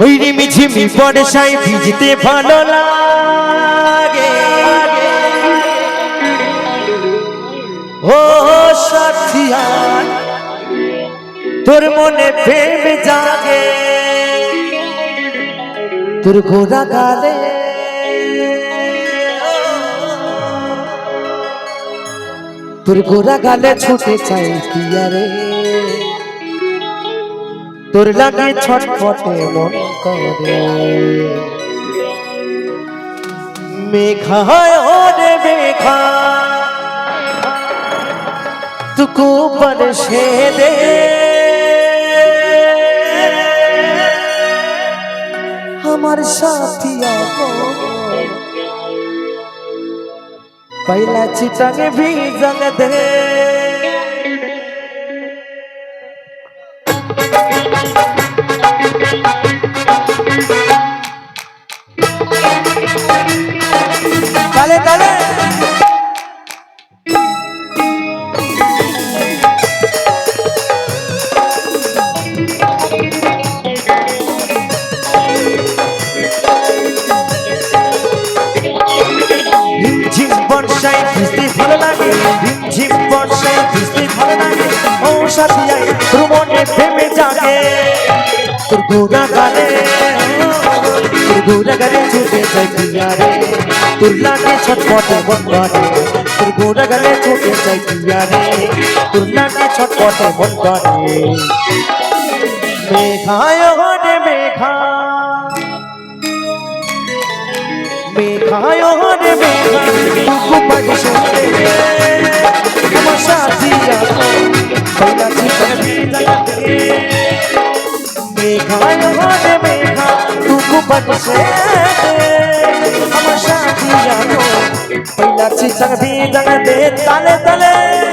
ওই রিমি ঝিমি বর্ষায় ভিজতে ভালো লাগে। ও সাথিয়া, তোর মনে প্রেম জাগে। তোর ঘোড়া গালে। তোর ঘোড়া গালে ছুটে চাই রে তোর লাগে ছটফটে মন করে। মেঘায় ওরে মেঘা, তুকু বরসে দে আমার সাথিয়া গো পহলা চিটাকে ভি জগ দে। Dale ঝিম বর্ষায় ভিজতে ভালো লাগে ঝিম বর্ষায় ভিজতে ভালো লাগে। ও সাথী আই তোর মনে প্রেমে তোর গোড়া গালে তোর গোড়া গালে ছুটে যায় পিয়া রে তোর লাগে ছটপটে করে তোর গোড়া গালে ছুটে যায় পিয়া রে তোর লাগে ছটপটে মন মেঘায় তুকু পাড়ি শুনতে আমার সাথিয়া কইলা চিকন জাগাতে তালে তালে। কালো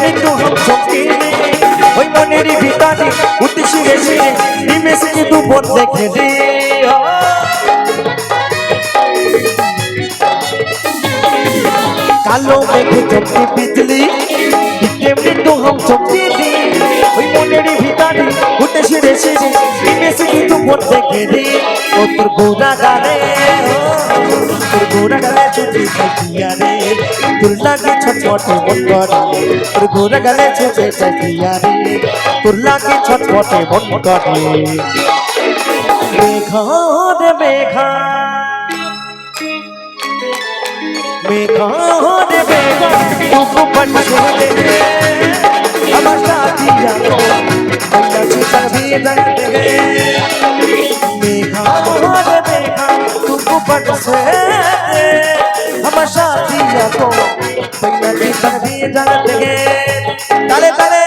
তেমনি তো হাম চমকি ওই মনেরই ভিতরে উঠে শিরে শিরে নিমেষ কিন্তু বোন দেখে রে কালো মেঘে যেমনি বিজলি তেমনি তো হাম চমকি রে ওই মনেরই ভিতরে উঠে শিরে শিরে নিমেষ কিন্তু বোন দেখে রে ও তোর গোড়া গালে তোর গোড়া গালে ছুটে থাকিয়া রে तुरला की छोट छोटे और घूर गले छोटे सजिया रे तुरला की छोट छोटे बनकर मेघा रे मेघा मेघा रे मेघा तू पट छोटे हमारा साथिया को अल्लाह से सभी दंड गए मेघा रे मेघा तू पट দেখো বৈয়ালি বাজিয়ে জানা থেকে তালে তালে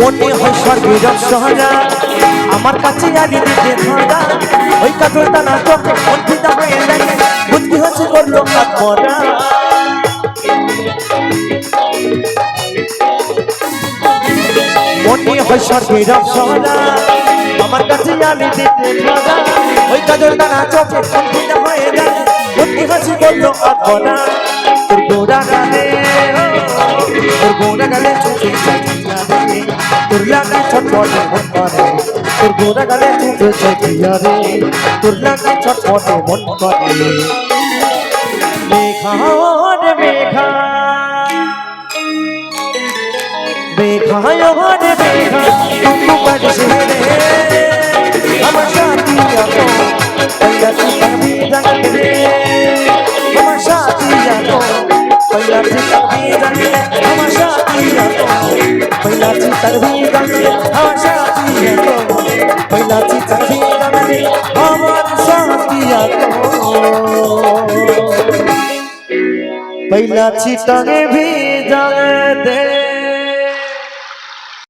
মনে হয় সর্বীর সহজা আমার কাছে আগে দিতে ধরা? ওই কাঠোর দানা চোখে ফিতা হয়ে যায়। বুদ্ধি হচ্ছে করল আত্মরা মনে হয় স্বর্গের সহজা আমার কাছে আগে দিতে ধরা? ওই কাঠোর দানা চোখে ফিতা হয়ে যায়। বুদ্ধি হচ্ছে করল আত্মরা তোর গোড়া গালে তোর গোড়া গালে চোখে তোর লাগে ছটফটে করে। তোর গোরা গালে তুলে সজিয়া রে তোর লাগে ছটপটে মন করে। আমার সাথী আমার সাথী আমার সাথী আমার সাথী पहिला चिठी আমার সাথিয়া पहिला चिटने भी जाने दे